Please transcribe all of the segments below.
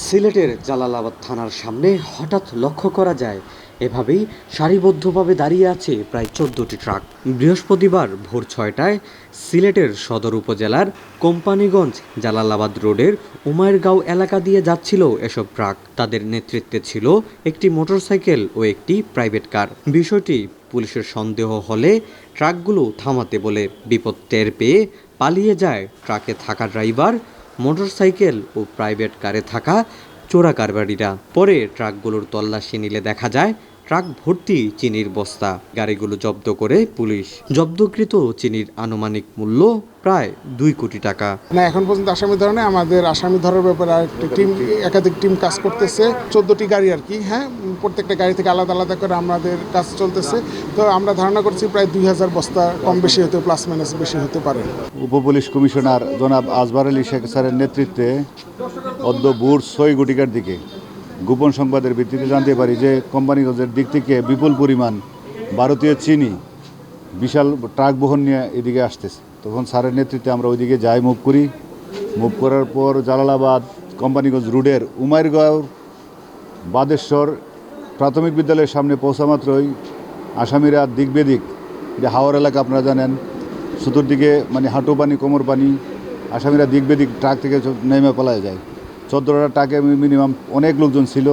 সিলেটের জালালাবাদ থানার সামনে হঠাৎ লক্ষ্য করা যায়, এভাবেই সারিবদ্ধভাবে দাঁড়িয়ে আছে প্রায় চোদ্দটি ট্রাক। বৃহস্পতিবার ভোর ছয়টায় সিলেটের সদর উপজেলার কোম্পানিগঞ্জ জালালাবাদ রোডের উমায়েরগাঁও এলাকা দিয়ে যাচ্ছিল এসব ট্রাক। তাদের নেতৃত্বে ছিল একটি মোটরসাইকেল ও একটি প্রাইভেট কার। বিষয়টি পুলিশের সন্দেহ হলে ট্রাকগুলো থামাতে বলে বিপদ টের পেয়ে পালিয়ে যায় ট্রাকে থাকা ড্রাইভার মোটরসাইকেল ও প্রাইভেট কারে থাকা চোরাকারবারিরা। পরে ট্রাকগুলোর তল্লাশি নিলে দেখা যায় ট্রাক ভর্তি চিনির বস্তা। গাড়িগুলো জব্দ করে পুলিশ। জব্দকৃত চিনির আনুমানিক মূল্য প্রায় দুই কোটি টাকা। না এখন পর্যন্ত আসামি ধরে আমাদের আসামি ধরার ব্যাপারে আরেকটি টিম একাধিক টিম কাজ করতেছে। চোদ্দোটি গাড়ি আর কি হ্যাঁ? প্রত্যেকটা গাড়ি থেকে আলাদা আলাদা করে আমাদের কাজ চলতেছে। তো আমরা ধারণা করছি প্রায় দুই হাজার বস্তা কম বেশি হতে প্লাস মাইনাস বেশি হতে পারে। উপপুলিশ কমিশনার জনাব আজবার আলী শেখ স্যারের নেতৃত্বে অদ্য ভোর ছয় ঘটিকার দিকে গোপন সংবাদের ভিত্তিতে জানতে পারি যে কোম্পানিগঞ্জের দিক থেকে বিপুল পরিমাণ ভারতীয় চিনি বিশাল ট্রাক বহন নিয়ে এদিকে আসতেছে। তখন স্যারের নেতৃত্বে আমরা ওইদিকে যাই, মুভ করি। মুভ করার পর জালালাবাদ, কোম্পানিগঞ্জ রোডের উমাইরগাঁও, বাদেশ্বর প্রাথমিক বিদ্যালয়ের সামনে পৌঁছা মাত্রই আসামিরা দিক বেদিক, যে হাওড় এলাকা আপনারা জানেন, চতুর্দিকে মানে হাঁটু পানি, কোমর পানি, আসামিরা দিক বেদিক ট্রাক থেকে নেমে পালায় যায়। চোদ্দোটা ট্রাকে মিনিমাম অনেক লোকজন ছিল।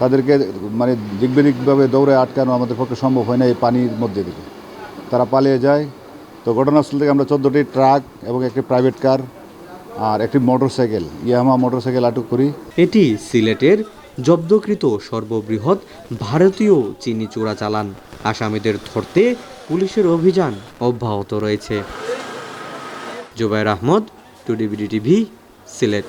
তাদেরকে মানে দিকবেদিকভাবে দৌড়ে আটকানো আমাদের পক্ষে সম্ভব হয় না এই পানির মধ্যে দিকে তারা পালিয়ে যায়। তো ঘটনাস্থল থেকে আমরা চোদ্দোটি ট্রাক এবং একটি প্রাইভেট কার আর একটি মোটরসাইকেল ইয়ামা মোটরসাইকেল আটক করি। এটি সিলেটের জব্দকৃত সর্ববৃহৎ ভারতীয় চিনি চোরা চালান। আসামিদের ধরতে পুলিশের অভিযান অব্যাহত রয়েছে। জুবাইর আহমদ টুডিবিডি টিভি, সিলেট।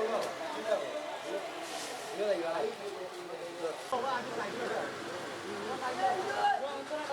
すごい!